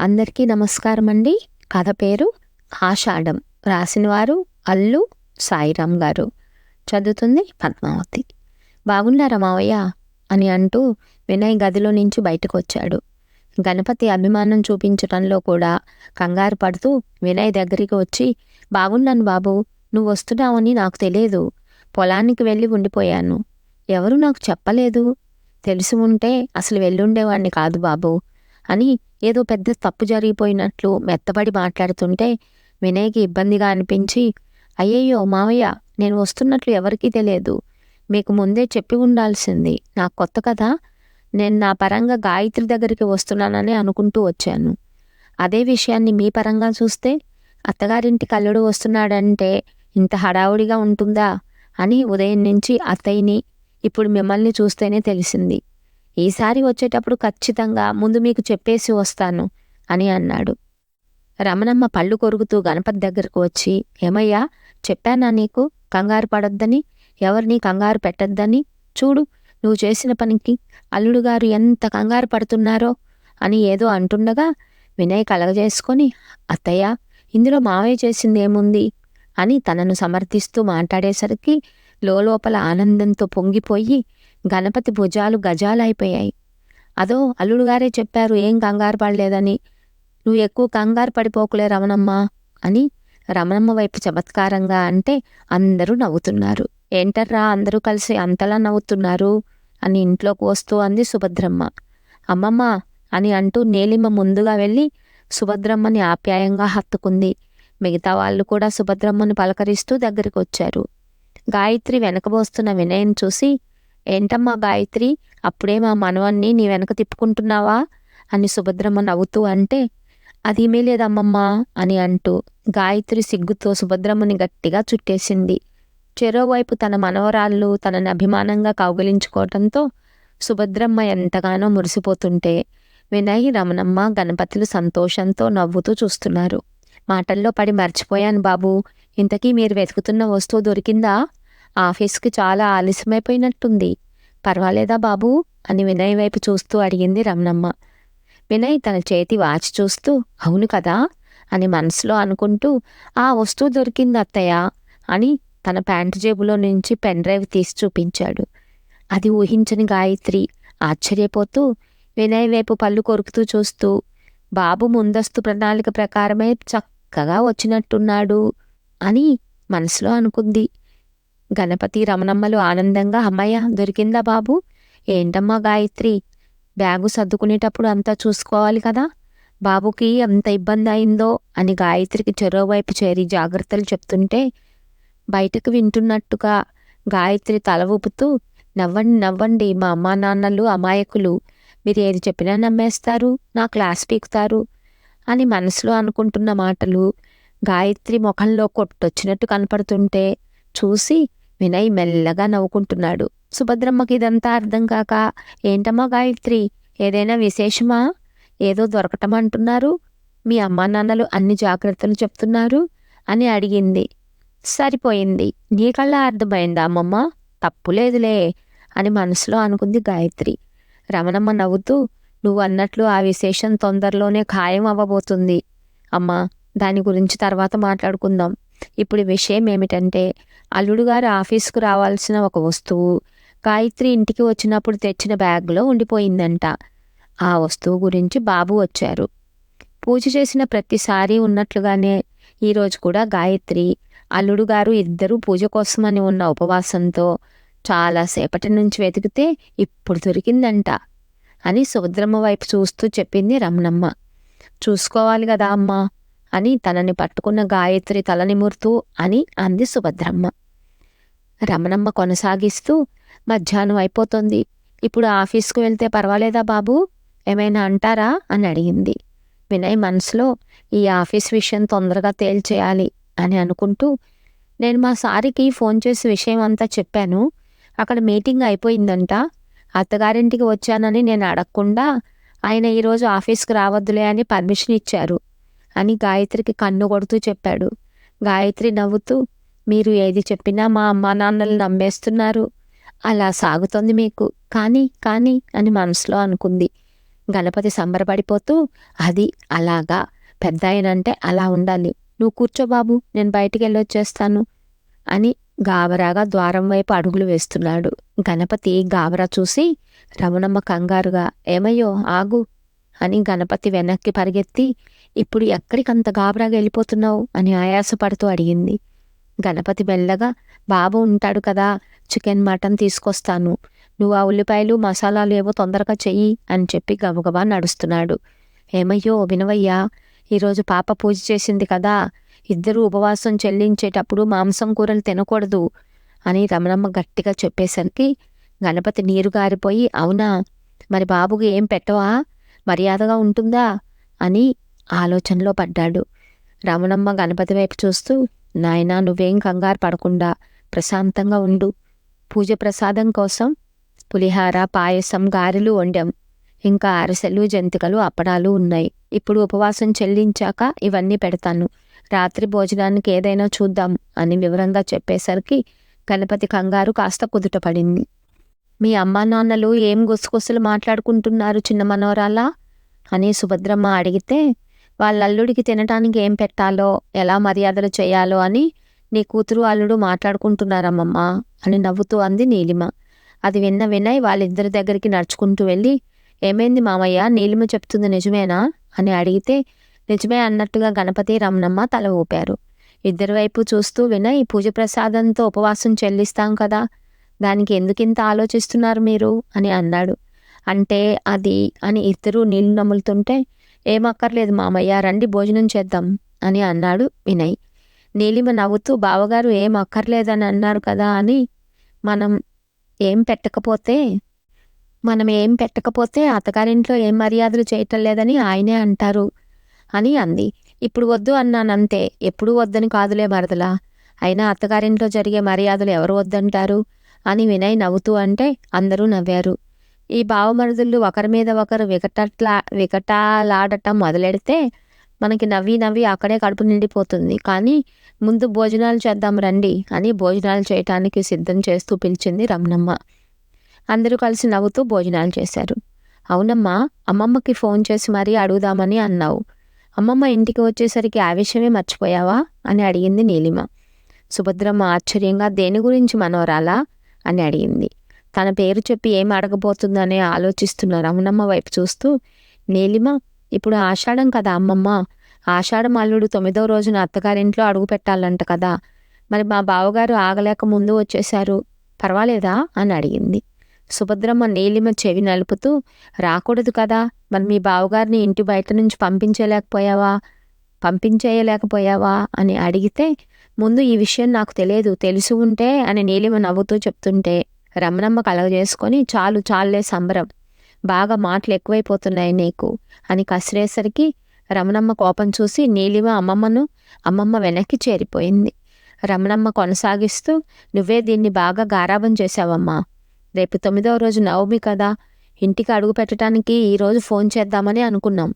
అందరికీ నమస్కారం అండి. కథ పేరు ఆషాఢం. రాసినవారు అల్లు సాయిరామ్ గారు. చదువుతుంది పద్మావతి. బాగున్నారా మావయ్య? అని అంటూ వినయ్ గదిలో నుంచి బయటకు వచ్చాడు గణపతి అభిమానం చూపించటంలో కూడా కంగారు పడుతూ వినయ్ దగ్గరికి వచ్చి బాగున్నాను బాబు నువ్వు వస్తున్నావని నాకు తెలియదు. పొలానికి వెళ్ళి ఉండిపోయాను. ఎవరు నాకు చెప్పలేదు. తెలిసి ఉంటే అసలు వెళ్ళుండేవాడిని కాదు బాబు అని ఏదో పెద్ద తప్పు జరిగిపోయినట్లు మెత్తబడి మాట్లాడుతుంటే వినయ్కి ఇబ్బందిగా అనిపించి అయ్యయ్యో మావయ్య నేను వస్తున్నట్లు ఎవరికీ తెలియదు. మీకు ముందే చెప్పి ఉండాల్సింది. నా కొత్త కదా నేను నా పరంగా గాయత్రి దగ్గరికి వస్తున్నానని అనుకుంటూ వచ్చాను. అదే విషయాన్ని మీ పరంగా చూస్తే అత్తగారింటికి అల్లుడు వస్తున్నాడంటే ఇంత హడావుడిగా ఉంటుందా? అని ఉదయం నుంచి అత్తయ్యని ఇప్పుడు మిమ్మల్ని చూస్తేనే తెలిసింది. ఈసారి వచ్చేటప్పుడు ఖచ్చితంగా ముందు మీకు చెప్పేసి వస్తాను అని అన్నాడు. రమణమ్మ పళ్ళు కొరుకుతూ గణపతి దగ్గరకు వచ్చి ఏమయ్యా చెప్పానా నీకు? కంగారు పడొద్దని? ఎవరిని కంగారు పెట్టొద్దని? చూడు నువ్వు చేసిన పనికి అల్లుడుగారు ఎంత కంగారు పడుతున్నారో అని ఏదో అంటుండగా వినయ్ కలగజేసుకొని అత్తయ్య ఇందులో మావయ్య చేసిందేముంది? అని తనను సమర్థిస్తూ మాట్లాడేసరికి లోపల ఆనందంతో పొంగిపోయి గణపతి భుజాలు గజాలైపోయాయి. అదో అల్లుడుగారే చెప్పారు ఏం కంగారు పడలేదని. నువ్వు ఎక్కువ కంగారు పడిపోకులే రమణమ్మ అని రమణమ్మ వైపు చమత్కారంగా అంటే అందరూ నవ్వుతున్నారు. ఏంటర్రా అందరూ కలిసి అంతలా నవ్వుతున్నారు? అని ఇంట్లోకి వస్తూ అంది సుభద్రమ్మ. అమ్మమ్మ అని అంటూ నేలిమ్మ ముందుగా వెళ్ళి సుభద్రమ్మని ఆప్యాయంగా హత్తుకుంది. మిగతా వాళ్ళు కూడా సుభద్రమ్మని పలకరిస్తూ దగ్గరికి వచ్చారు గాయత్రి వెనకబోస్తున్న వినయం చూసి ఏంటమ్మా గాయత్రి అప్పుడే మా మనవన్ని నీ వెనక తిప్పుకుంటున్నావా? అని సుభద్రమ్మ నవ్వుతూ అంటే అదేమీ లేదమ్మమ్మా అని అంటూ గాయత్రి సిగ్గుతో సుభద్రమ్మని గట్టిగా చుట్టేసింది. చెరోవైపు తన మనవరాళ్ళు తనని అభిమానంగా కౌగిలించుకోవటంతో సుభద్రమ్మ ఎంతగానో మురిసిపోతుంటే వినయ్ రమణమ్మ గణపతులు సంతోషంతో నవ్వుతూ చూస్తున్నారు. మాటల్లో పడి మర్చిపోయాను బాబు. ఇంతకీ మీరు వెతుకుతున్న వస్తువు దొరికిందా? ఆఫీస్కి చాలా ఆలస్యమైపోయినట్టుంది. పర్వాలేదా బాబు? అని వినయ్ వైపు చూస్తూ అడిగింది రమణమ్మ. వినయ్ తన చేతి వాచ్ చూస్తూ అవును కదా? అని మనసులో అనుకుంటూ ఆ వస్తువు దొరికింది అత్తయ్య అని తన ప్యాంటు జేబులో నుంచి పెన్ డ్రైవ్ తీసి చూపించాడు. అది ఊహించని గాయత్రి ఆశ్చర్యపోతూ వినయ్ వైపు పళ్ళు కొరుకుతూ చూస్తూ బాబు ముందస్తు ప్రణాళిక ప్రకారమే చక్కగా వచ్చినట్టున్నాడు అని మనసులో అనుకుంది. గణపతి రమణమ్మలు ఆనందంగా అమ్మయ్య దొరికిందా బాబు? ఏంటమ్మా గాయత్రి? బ్యాగు సర్దుకునేటప్పుడు అంతా చూసుకోవాలి కదా? బాబుకి ఎంత ఇబ్బంది అయిందో? అని గాయత్రికి చెరోవైపు చేరి జాగ్రత్తలు చెప్తుంటే బయటకు వింటున్నట్టుగా గాయత్రి తల ఊపుతూ నవ్వండి నవ్వండి మా అమ్మా నాన్నలు అమాయకులు. మీరు ఏది చెప్పినా నమ్మేస్తారు నా క్లాస్ పీకుతారు అని మనసులో అనుకుంటున్న మాటలు గాయత్రి ముఖంలో కొట్టొచ్చినట్టు కనపడుతుంటే చూసి వినయ్ మెల్లగా నవ్వుకుంటున్నాడు. సుభద్రమ్మకి ఇదంతా అర్థం కాక ఏంటమ్మా గాయత్రి ఏదైనా విశేషమా? ఏదో దొరకటం అంటున్నారు? మీ అమ్మా నాన్నలు అన్ని జాగ్రత్తలు చెప్తున్నారు? అని అడిగింది. సరిపోయింది. నీకల్లా అర్థమైందా అమ్మమ్మ? తప్పులేదులే అని మనసులో అనుకుంది గాయత్రి. రమణమ్మ నవ్వుతూ నువ్వు అన్నట్లు ఆ విశేషం తొందరలోనే ఖాయం అవ్వబోతుంది. అమ్మా దాని గురించి తర్వాత మాట్లాడుకుందాం. ఇప్పుడు విషయం ఏమిటంటే అల్లుడు గారు ఆఫీస్కు రావాల్సిన ఒక వస్తువు గాయత్రి ఇంటికి వచ్చినప్పుడు తెచ్చిన బ్యాగ్లో ఉండిపోయిందంట. ఆ వస్తువు గురించి బాబు వచ్చారు. పూజ చేసిన ప్రతిసారి ఉన్నట్లుగానే ఈరోజు కూడా గాయత్రి అల్లుడు గారు ఇద్దరూ పూజ కోసమని ఉన్న ఉపవాసంతో చాలాసేపటి నుంచి వెతికితే ఇప్పుడు దొరికిందంట అని సుభద్రమ్మ వైపు చూస్తూ చెప్పింది రమణమ్మ. చూసుకోవాలి కదా అమ్మా అని తనని పట్టుకున్న గాయత్రి తలనిమురుతూ అని అంది సుభద్రమ్మ. రమణమ్మ కొనసాగిస్తూ మధ్యాహ్నం అయిపోతుంది. ఇప్పుడు ఆఫీస్కు వెళ్తే పర్వాలేదా బాబు? ఏమైనా అంటారా? అని అడిగింది. వినయ్ మనసులో ఈ ఆఫీస్ విషయం తొందరగా తేల్చేయాలి అని అనుకుంటూ నేను మా సారికి ఫోన్ చేసి విషయం అంతా చెప్పాను. అక్కడ మీటింగ్ అయిపోయిందంట. అత్తగారింటికి వచ్చానని నేను అడగకుండా ఆయన ఈరోజు ఆఫీస్కి రావద్దులే అని పర్మిషన్ ఇచ్చారు. అని గాయత్రికి కన్ను కొడుతూ చెప్పాడు. గాయత్రి నవ్వుతూ మీరు ఏది చెప్పినా మా అమ్మా నాన్నలు నమ్మేస్తున్నారు. అలా సాగుతోంది మీకు. కానీ కానీ అని మనసులో అనుకుంది. గణపతి సంబరపడిపోతూ అది అలాగా. పెద్ద అంటే అలా ఉండాలి. నువ్వు కూర్చో బాబు. నేను బయటికి వెళ్ళొచ్చేస్తాను అని గాబరాగా ద్వారం వైపు అడుగులు వేస్తున్నాడు. గణపతి గాబరా చూసి రమణమ్మ కంగారుగా ఏమయ్యో ఆగు. అని గణపతి వెనక్కి పరిగెత్తి ఇప్పుడు ఎక్కడికంత గాబరాగా వెళ్ళిపోతున్నావు? అని ఆయాసపడుతూ అడిగింది. గణపతి మెల్లగా బాబు ఉంటాడు కదా చికెన్ మటన్ తీసుకొస్తాను. నువ్వు ఆ ఉల్లిపాయలు మసాలాలు ఏవో తొందరగా చెయ్యి అని చెప్పి గబగబా నడుస్తున్నాడు. ఏమయ్యో వినవయ్యా ఈరోజు పాప పూజ చేసింది కదా ఇద్దరు ఉపవాసం చెల్లించేటప్పుడు మాంసం కూరలు తినకూడదు అని రమణమ్మ గట్టిగా చెప్పేసరికి గణపతి నీరు గారిపోయి అవునా మరి బాబుకి ఏం పెట్టవా? మర్యాదగా ఉంటుందా? అని ఆలోచనలో పడ్డాడు. రమణమ్మ గణపతి వైపు చూస్తూ నాయనా నువ్వేం కంగారు పడకుండా ప్రశాంతంగా ఉండు. పూజ ప్రసాదం కోసం పులిహార పాయసం గారెలు వండాం. ఇంకా అరిసెలు జంతికలు అప్పడాలు ఉన్నాయి. ఇప్పుడు ఉపవాసం చెల్లించాక ఇవన్నీ పెడతాను. రాత్రి భోజనానికి ఏదైనా చూద్దాం అని వివరంగా చెప్పేసరికి గణపతి కంగారు కాస్త కుదుటపడింది మీ అమ్మా నాన్నలు ఏం గుసగుసలు మాట్లాడుకుంటున్నారు చిన్న మనోరాలా అని సుభద్రమ్మ అడిగితే వాళ్ళ అల్లుడికి తినటానికి ఏం పెట్టాలో ఎలా మర్యాదలు చేయాలో అని నీ కూతురు అల్లుడు మాట్లాడుకుంటున్నారమ్మమ్మ అని నవ్వుతూ అంది నీలిమ. అది విన్న వినయ్ వాళ్ళిద్దరి దగ్గరికి నడుచుకుంటూ వెళ్ళి ఏమైంది మామయ్య? నీలిమ చెప్తుంది నిజమేనా? అని అడిగితే నిజమే అన్నట్టుగా గణపతి రమణమ్మ తల ఊపారు. ఇద్దరి వైపు చూస్తూ వినయ్ పూజ ప్రసాదంతో ఉపవాసం చెల్లిస్తాం కదా దానికి ఎందుకింత ఆలోచిస్తున్నారు మీరు? అని అన్నాడు. అంటే అది అని ఇద్దరు నీళ్ళు నములుతుంటే ఏమక్కర్లేదు మామయ్య రండి భోజనం చేద్దాం అని అన్నాడు వినయ్. నీలిమ నవ్వుతూ బావగారు ఏం అక్కర్లేదని అన్నారు కదా అని మనం ఏం పెట్టకపోతే మనం ఏం పెట్టకపోతే అత్తగారింట్లో ఏం మర్యాదలు చేయటం లేదని ఆయనే అంటారు అని అంది. ఇప్పుడు వద్దు అన్నానంతే. ఎప్పుడు వద్దని కాదులే మరదలా. అయినా అత్తగారింట్లో జరిగే మర్యాదలు ఎవరు వద్దంటారు? అని వినయ్ నవ్వుతూ అంటే అందరూ నవ్వారు. ఈ బావమరుదులు ఒకరి మీద ఒకరు వికటట్లా వికటాలాడటం మొదలెడితే మనకి నవ్వి నవ్వి అక్కడే కడుపు నిండిపోతుంది. కానీ ముందు భోజనాలు చేద్దాం రండి అని భోజనాలు చేయటానికి సిద్ధం చేస్తూ పిలిచింది రమణమ్మ. అందరూ కలిసి నవ్వుతూ భోజనాలు చేశారు. అవునమ్మా అమ్మమ్మకి ఫోన్ చేసి మరీ అడుగుదామని అన్నావు. అమ్మమ్మ ఇంటికి వచ్చేసరికి ఆ విషయమే మర్చిపోయావా అని అడిగింది నీలిమ. సుభద్రమ్మ ఆశ్చర్యంగా దేని గురించి మనోరాలా? అని అడిగింది. తన పేరు చెప్పి ఏం అడగబోతుందనే ఆలోచిస్తున్న రమణమ్మ వైపు చూస్తూ నీలిమ ఇప్పుడు ఆషాఢం కదా అమ్మమ్మ. ఆషాఢం అల్లుడు తొమ్మిదో రోజున అత్తగారింట్లో అడుగు పెట్టాలంట కదా. మరి మా బావగారు ఆగలేక ముందు వచ్చేశారు. పర్వాలేదా? అని అడిగింది. సుభద్రమ్మ నీలిమ చెవి నలుపుతూ రాకూడదు కదా. మరి మీ బావగారిని ఇంటి బయట నుంచి పంపించలేకపోయావా? పంపించేయలేకపోయావా? అని అడిగితే ముందు ఈ విషయం నాకు తెలియదు తెలిసి ఉంటే అని నీలిమ నవ్వుతూ చెప్తుంటే రమణమ్మ కలగజేసుకొని చాలు చాలులే సంబరం. బాగా మాటలు ఎక్కువైపోతున్నాయి నీకు అని కసిరేసరికి రమణమ్మ కోపం చూసి నీలిమ అమ్మమ్మను అమ్మమ్మ వెనక్కి చేరిపోయింది. రమణమ్మ కొనసాగిస్తూ నువ్వే దీన్ని బాగా గారాబం చేశావమ్మా. రేపు తొమ్మిదవ రోజు నవమి కదా. ఇంటికి అడుగు పెట్టడానికి ఈరోజు ఫోన్ చేద్దామని అనుకున్నాం.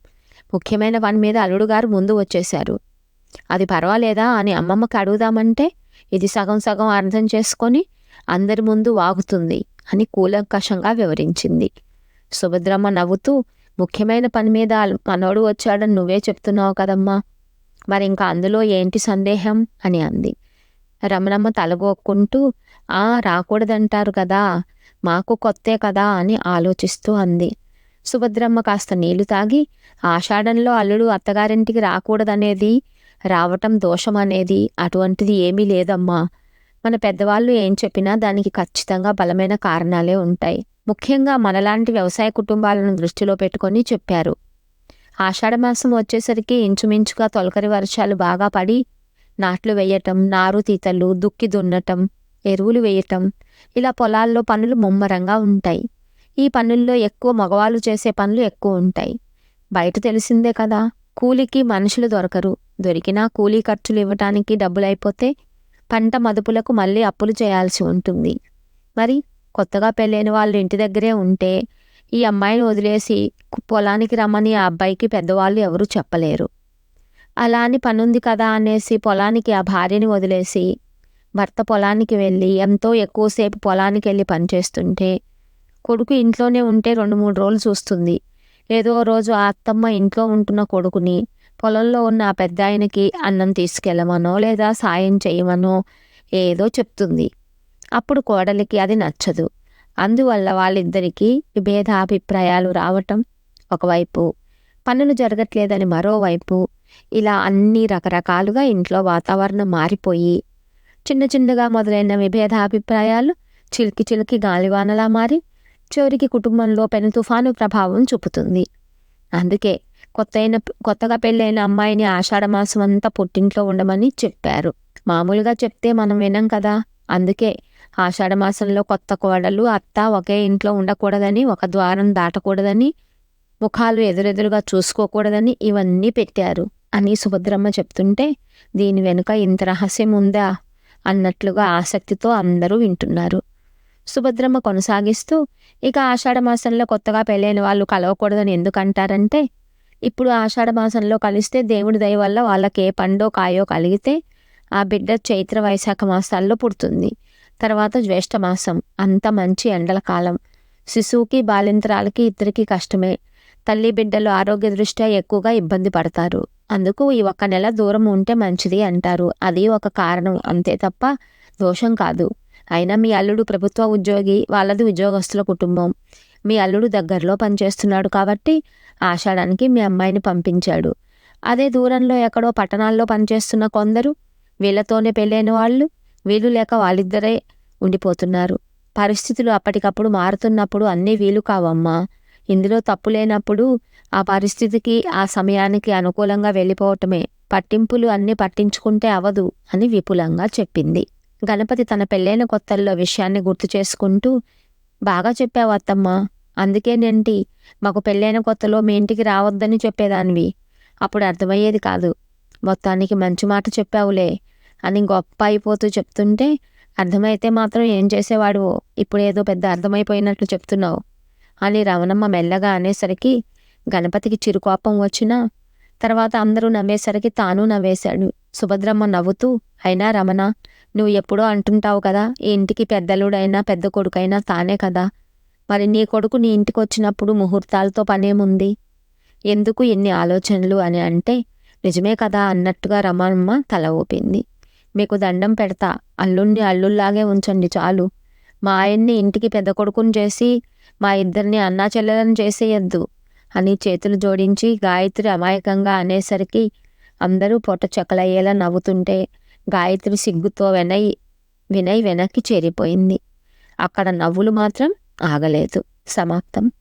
ముఖ్యమైన పని మీద అల్లుడు గారు ముందు వచ్చేశారు. అది పర్వాలేదా అని అమ్మమ్మకి అడుగుదామంటే ఇది సగం సగం అర్థం చేసుకొని అందరి ముందు వాగుతుంది అని కూలంకషంగా వివరించింది. సుభద్రమ్మ నవ్వుతూ ముఖ్యమైన పని మీద మనోడు వచ్చాడని నువ్వే చెప్తున్నావు కదమ్మా. మరి ఇంకా అందులో ఏంటి సందేహం? అని అంది. రమణమ్మ తలగొక్కుంటూ ఆ రాకూడదంటారు కదా మాకు కొత్తే కదా అని ఆలోచిస్తూ అంది. సుభద్రమ్మ కాస్త నీళ్ళు తాగి ఆషాఢంలో అల్లుడు అత్తగారింటికి రాకూడదనేది రావటం దోషం అనేది అటువంటిది ఏమీ లేదమ్మా. మన పెద్దవాళ్ళు ఏం చెప్పినా దానికి ఖచ్చితంగా బలమైన కారణాలే ఉంటాయి. ముఖ్యంగా మనలాంటి వ్యవసాయ కుటుంబాలను దృష్టిలో పెట్టుకొని చెప్పారు. ఆషాఢమాసం వచ్చేసరికి ఇంచుమించుగా తొలకరి వర్షాలు బాగా పడి నాట్లు వేయటం నారు తీతలు దుక్కి దున్నటం ఎరువులు వేయటం ఇలా పొలాల్లో పనులు ముమ్మరంగా ఉంటాయి. ఈ పనుల్లో ఎక్కువ మగవాళ్ళు చేసే పనులు ఎక్కువ ఉంటాయి. బయట తెలిసిందే కదా కూలికి మనుషులు దొరకరు. దొరికినా కూలీ ఖర్చులు ఇవ్వటానికి డబ్బులు అయిపోతే పంట మదుపులకు మళ్ళీ అప్పులు చేయాల్సి ఉంటుంది. మరి కొత్తగా పెళ్ళైన వాళ్ళు ఇంటి దగ్గరే ఉంటే ఈ అమ్మాయిని వదిలేసి పొలానికి రమ్మని ఆ అబ్బాయికి పెద్దవాళ్ళు ఎవరూ చెప్పలేరు. అలా అని పనుంది కదా అనేసి పొలానికి ఆ భార్యని వదిలేసి భర్త పొలానికి వెళ్ళి ఎంతో ఎక్కువసేపు పొలానికి వెళ్ళి పనిచేస్తుంటే కొడుకు ఇంట్లోనే ఉంటే రెండు మూడు రోజులు చూస్తుంది. ఏదో రోజు ఆ అత్తమ్మ ఇంట్లో ఉంటున్న కొడుకుని పొలంలో ఉన్న ఆ పెద్ద ఆయనకి అన్నం తీసుకెళ్ళమనో లేదా సాయం చేయమనో ఏదో చెప్తుంది. అప్పుడు కోడలికి అది నచ్చదు. అందువల్ల వాళ్ళిద్దరికీ విభేదాభిప్రాయాలు రావటం ఒకవైపు పనులు జరగట్లేదని మరోవైపు ఇలా అన్ని రకరకాలుగా ఇంట్లో వాతావరణం మారిపోయి చిన్న చిన్నగా మొదలైన విభేదాభిప్రాయాలు చిలికి చిలికి గాలివానలా మారి చివరికి కుటుంబంలో పెను తుఫాను ప్రభావం చూపుతుంది. అందుకే కొత్తైన కొత్తగా పెళ్ళైన అమ్మాయిని ఆషాఢమాసం అంతా పుట్టింట్లో ఉండమని చెప్పారు. మామూలుగా చెప్తే మనం వినం కదా. అందుకే ఆషాఢమాసంలో కొత్త కోడలు అత్త ఒకే ఇంట్లో ఉండకూడదని ఒక ద్వారం దాటకూడదని ముఖాలు ఎదురెదురుగా చూసుకోకూడదని ఇవన్నీ పెట్టారు అని సుభద్రమ్మ చెప్తుంటే దీని వెనుక ఇంత రహస్యం ఉందా అన్నట్లుగా ఆసక్తితో అందరూ వింటున్నారు. సుభద్రమ్మ కొనసాగిస్తూ ఇక ఆషాఢ మాసంలో కొత్తగా పెళ్ళైన వాళ్ళు కలవకూడదని ఎందుకంటారంటే ఇప్పుడు ఆషాఢ మాసంలో కలిస్తే దేవుడి దయ వల్ల వాళ్ళకి ఏ పండో కాయో కలిగితే ఆ బిడ్డ చైత్ర వైశాఖ మాసాల్లో పుడుతుంది. తర్వాత జ్యేష్ఠ మాసం. అంత మంచి ఎండల కాలం. శిశువుకి బాలింతరాలకి ఇద్దరికి కష్టమే. తల్లి బిడ్డలు ఆరోగ్య దృష్ట్యా ఎక్కువగా ఇబ్బంది పడతారు. అందుకు ఈ ఒక్క నెల దూరం ఉంటే మంచిది అంటారు. అది ఒక కారణం. అంతే తప్ప దోషం కాదు. అయినా మీ అల్లుడు ప్రభుత్వ ఉద్యోగి వాళ్ళది ఉద్యోగస్తుల కుటుంబం. మీ అల్లుడు దగ్గరలో పనిచేస్తున్నాడు కాబట్టి ఆషాఢానికి మీ అమ్మాయిని పంపించాడు. అదే దూరంలో ఎక్కడో పట్టణాల్లో పనిచేస్తున్న కొందరు వీళ్ళతోనే పెళ్ళైన వాళ్ళు వీలు లేక వాళ్ళిద్దరే ఉండిపోతున్నారు. పరిస్థితులు అప్పటికప్పుడు మారుతున్నప్పుడు అన్నీ వీలు కావమ్మా. ఇందులో తప్పు లేనప్పుడు ఆ పరిస్థితికి ఆ సమయానికి అనుకూలంగా వెళ్ళిపోవటమే. పట్టింపులు అన్నీ పట్టించుకుంటే అవదు అని విపులంగా చెప్పింది. గణపతి తన పెళ్ళైన కొత్తల్లో విషయాన్ని గుర్తు చేసుకుంటూ బాగా చెప్పావు అత్తమ్మా. అందుకేనేంటి మాకు పెళ్ళైన కొత్తలో మీ ఇంటికి రావద్దని చెప్పేదానివి. అప్పుడు అర్థమయ్యేది కాదు. మొత్తానికి మంచి మాట చెప్పావులే అని గొప్ప అయిపోతూ చెప్తుంటే అర్థమైతే మాత్రం ఏం చేసేవాడువో ఇప్పుడు ఏదో పెద్ద అర్థమైపోయినట్లు చెప్తున్నావు అని రమణమ్మ మెల్లగా అనేసరికి గణపతికి చిరుకోపం వచ్చినా తర్వాత అందరూ నవ్వేసరికి తాను నవ్వేశాడు. సుభద్రమ్మ నవ్వుతూ అయినా రమణ నువ్వు ఎప్పుడో అంటుంటావు కదా ఈ ఇంటికి పెద్దలుడైనా పెద్ద కొడుకైనా తానే కదా మరి నీ కొడుకు నీ ఇంటికి వచ్చినప్పుడు ముహూర్తాలతో పనేముంది? ఎందుకు ఎన్ని ఆలోచనలు అని అంటే నిజమే కదా అన్నట్టుగా రమణమ్మ తల ఊపింది. మీకు దండం పెడతా అల్లుణ్ణి అల్లుల్లాగే ఉంచండి చాలు. మా ఆయన్ని ఇంటికి పెద్ద కొడుకుని చేసి మా ఇద్దరిని అన్నా చెల్లెలను చేసేయద్దు అని చేతులు జోడించి గాయత్రి అమాయకంగా అనేసరికి అందరూ పొట్ట చెక్కలయ్యేలా నవ్వుతుంటే గాయత్రి సిగ్గుతో వెనయ్ వినయ్ వెనక్కి చేరిపోయింది. అక్కడ నవ్వులు మాత్రం ఆగలేదు. సమాప్తం.